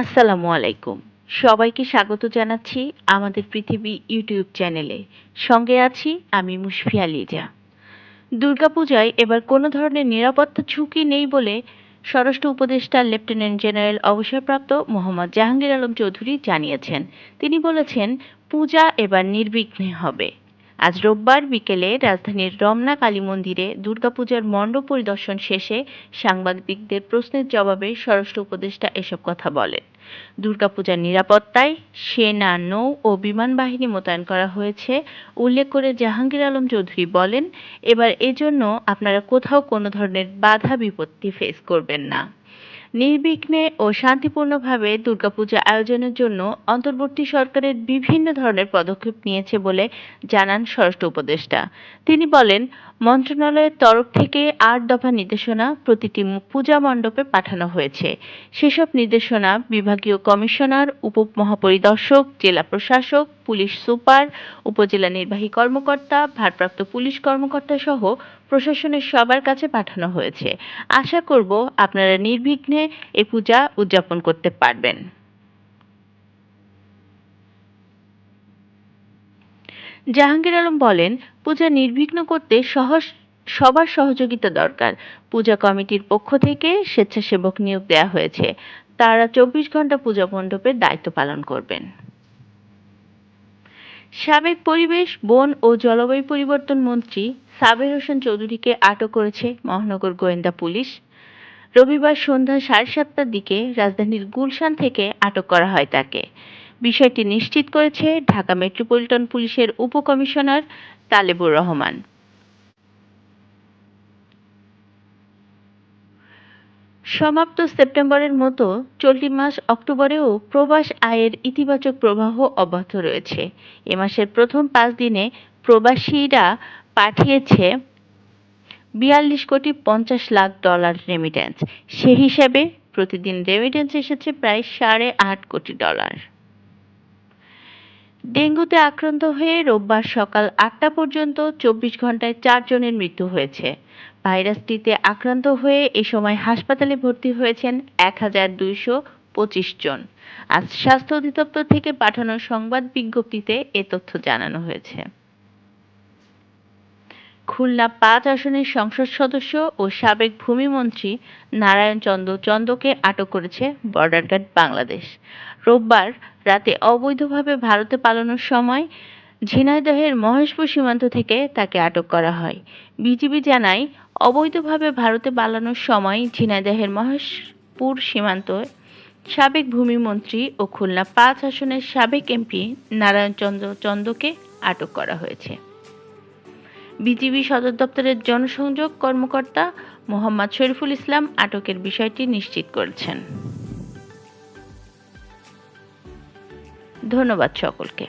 আসসালামু আলাইকুম। সবাইকে স্বাগত জানাচ্ছি আমাদের পৃথিবী ইউটিউব চ্যানেলে। সঙ্গে আছি আমি মুশফিয়া লিজা। দুর্গাপূজায় এবার কোনো ধরনের নিরাপত্তা ঝুঁকি নেই বলে স্বরাষ্ট্র উপদেষ্টা লেফটেন্যান্ট জেনারেল অবসরপ্রাপ্ত মোহাম্মদ জাহাঙ্গীর আলম চৌধুরী জানিয়েছেন। তিনি বলেছেন, পূজা এবার নির্বিঘ্নে হবে। আজ রোববার বিকেলে রাজধানীর রমনা কালী মন্দিরে দুর্গাপূজার মণ্ডপ পরিদর্শন শেষে সাংবাদিকদের প্রশ্নের জবাবে স্বরাষ্ট্র উপদেষ্টা এসব কথা বলেন। দুর্গাপূজার নিরাপত্তায় সেনা, নৌ ও বিমান বাহিনী মোতায়েন করা হয়েছে, উল্লেখ করে জাহাঙ্গীর আলম চৌধুরী বলেন, এবার এজন্য আপনারা কোথাও কোনো ধরনের বাধা বিপত্তি ফেস করবেন না। নির্বিঘ্নে ও শান্তিপূর্ণভাবে দুর্গাপূজা আয়োজনের জন্য অন্তর্বর্তী সরকারের বিভিন্ন ধরনের পদক্ষেপ নিয়েছে বলে জানান স্বরাষ্ট্র উপদেষ্টা। তিনি বলেন মন্ত্রণালয়ের তরফ থেকে আট দফা নির্দেশনা প্রতিটি পূজা মণ্ডপে পাঠানো হয়েছে। সেসব নির্দেশনা বিভাগীয় কমিশনার, উপমহাপরিদর্শক, জেলা প্রশাসক, পুলিশ সুপার, উপজেলা নির্বাহী কর্মকর্তা, ভারপ্রাপ্ত পুলিশ কর্মকর্তা সহ প্রশাসনের সবার কাছে পাঠানো হয়েছে। আশা করব আপনারা নির্বিঘ্নে এ পূজা উদযাপন করতে পারবেন। জাহাঙ্গীর আলম বলেন, পূজা নির্বিঘ্ন করতে সহজ, সবার সহযোগিতা দরকার। পূজা কমিটির পক্ষ থেকে স্বেচ্ছাসেবক নিয়োগ দেওয়া হয়েছে। তারা চব্বিশ ঘণ্টা পূজা মণ্ডপের দায়িত্ব পালন করবেন। সাবেক পরিবেশ, বন ও জলবায়ু পরিবর্তন মন্ত্রী সাবের হোসেন চৌধুরীকে আটক করেছে মহানগর গোয়েন্দা পুলিশ। রবিবার সন্ধ্যা সাড়ে সাতটার দিকে রাজধানীর গুলশান থেকে আটক করা হয় তাকে। বিষয়টি নিশ্চিত করেছে ঢাকা মেট্রোপলিটন পুলিশের উপকমিশনার তালেবুর রহমান। সমাপ্ত সেপ্টেম্বরের মতো চলতি মাস অক্টোবরেও প্রবাস আয়ের ইতিবাচক প্রবাহ অব্যাহত রয়েছে। এ মাসের প্রথম পাঁচ দিনে প্রবাসীরা পাঠিয়েছে বিয়াল্লিশ কোটি পঞ্চাশ লাখ ডলার রেমিট্যান্স সে হিসাবে প্রতিদিন রেমিট্যান্স এসেছে প্রায় সাড়ে আট কোটি ডলার। ডেঙ্গুতে আক্রান্ত হয়ে রোববার সকাল আটটা পর্যন্ত চব্বিশ ঘন্টায় চারজনের মৃত্যু হয়েছে। ভাইরাসটিতে আক্রান্ত হয়ে এ সময় হাসপাতালে ভর্তি হয়েছেন এক হাজার দুইশো পঁচিশ জন। আজ স্বাস্থ্য অধিদপ্তর থেকে পাঠানো সংবাদ বিজ্ঞপ্তিতে এ তথ্য জানানো হয়েছে। খুলনা পাঁচ আসনের সংসদ সদস্য ও সাবেক ভূমিমন্ত্রী নারায়ণ চন্দ্র চন্দকে আটক করেছে বর্ডার গার্ড বাংলাদেশ। রোববার রাতে অবৈধভাবে ভারতে পালানোর সময় ঝিনাইদহের মহেশপুর সীমান্ত থেকে তাকে আটক করা হয়। বিজিবি জানায়, অবৈধভাবে ভারতে পালানোর সময় ঝিনাইদহের মহেশপুর সীমান্ত সাবেক ভূমিমন্ত্রী ও খুলনা পাঁচ আসনের সাবেক এমপি নারায়ণ চন্দ্র চন্দকে আটক করা হয়েছে। বিজিবি সদর দপ্তরের জনসংযোগ কর্মকর্তা মোহাম্মদ শরীফুল ইসলাম আটকের বিষয়টি নিশ্চিত করেছেন। ধন্যবাদ সকলকে।